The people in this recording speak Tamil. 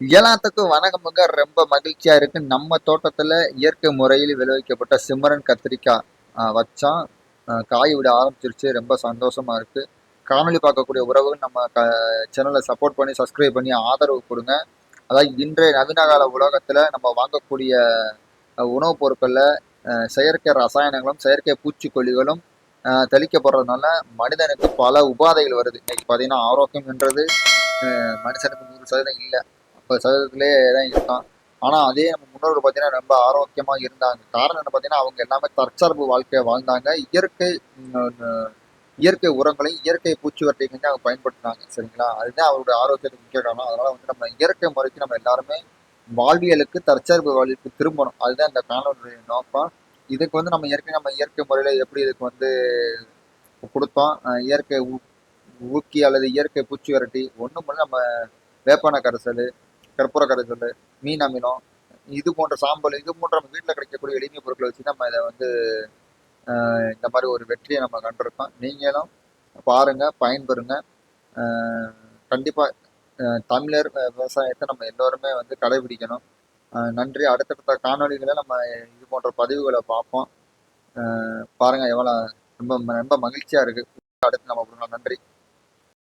எல்லாத்துக்கும் வணக்கமுங்க. ரொம்ப மகிழ்ச்சியா இருக்கு. நம்ம தோட்டத்துல இயற்கை முறையில் விளைவிக்கப்பட்ட சிம்மரன் கத்திரிக்காய் ஆஹ், காய் விட ஆரம்பிச்சிருச்சு. ரொம்ப சந்தோஷமா இருக்கு. காணொலி பார்க்கக்கூடிய உறவுகள் நம்ம க சேனலை சப்போர்ட் பண்ணி சப்ஸ்கிரைப் பண்ணி ஆதரவு கொடுங்க. அதாவது இன்றைய நவீன கால உலகத்துல நம்ம வாங்கக்கூடிய உணவுப் பொருட்களில் செயற்கை ரசாயனங்களும் செயற்கை பூச்சிக்கொல்லிகளும் தெளிக்கப்படுறதுனால மனிதனுக்கு பல உபாதைகள் வருது. இன்னைக்கு பார்த்தீங்கன்னா ஆரோக்கியம்ன்றது மனுஷனுக்கு நூறு சதவீதம் இல்லை. முப்பது சதவீதத்திலே தான் இருக்கான். ஆனால் அதே நம்ம முன்னோர்கள் பார்த்தீங்கன்னா ரொம்ப ஆரோக்கியமாக இருந்தாங்க. காரணம் என்ன பார்த்தீங்கன்னா அவங்க எல்லாமே தற்சார்பு வாழ்க்கையை வாழ்ந்தாங்க. இயற்கை இயற்கை உரங்களையும் இயற்கை பூச்சிவர்த்தையும் அவங்க பயன்படுத்தினாங்க. சரிங்களா? அதுதான் அவருடைய ஆரோக்கியத்துக்கு முக்கிய காரணம். அதனால் வந்து நம்ம இயற்கை முறைக்கு நம்ம எல்லாருமே வாழ்வியலுக்கு தற்சார்பு வாழ்வியலுக்கு திரும்பணும். அதுதான் இந்த காணொலியுடைய நோக்கம். இதுக்கு வந்து நம்ம இயற்கை நம்ம இயற்கை முறையில் எப்படி இதுக்கு வந்து கொடுத்தோம்? இயற்கை ஊக்கி அல்லது இயற்கை பூச்சி விரட்டி ஒன்றும் பண்ணி நம்ம வேப்பன கரைசல் கற்பூர கரைசல் மீன் அமிலம் இது போன்ற சாம்பல் இது போன்ற நம்ம வீட்டில் கிடைக்கக்கூடிய எளிமைய பொருட்களை வச்சு நம்ம இதை வந்து இந்த மாதிரி ஒரு வெற்றியை நம்ம கண்டிருக்கோம். நீங்களும் பாருங்க பயன்பெறுங்க. அஹ் கண்டிப்பா தமிழர் விவசாயத்தை நம்ம எல்லோருமே வந்து கடைபிடிக்கணும். நன்றி. அடுத்தடுத்த காணொளிகளை நம்ம இது போன்ற பதிவுகளை பார்ப்போம். பாருங்கள் பாருங்க எவ்வளோ ரொம்ப ரொம்ப மகிழ்ச்சியா இருக்கு. அடுத்து நம்ம நன்றி.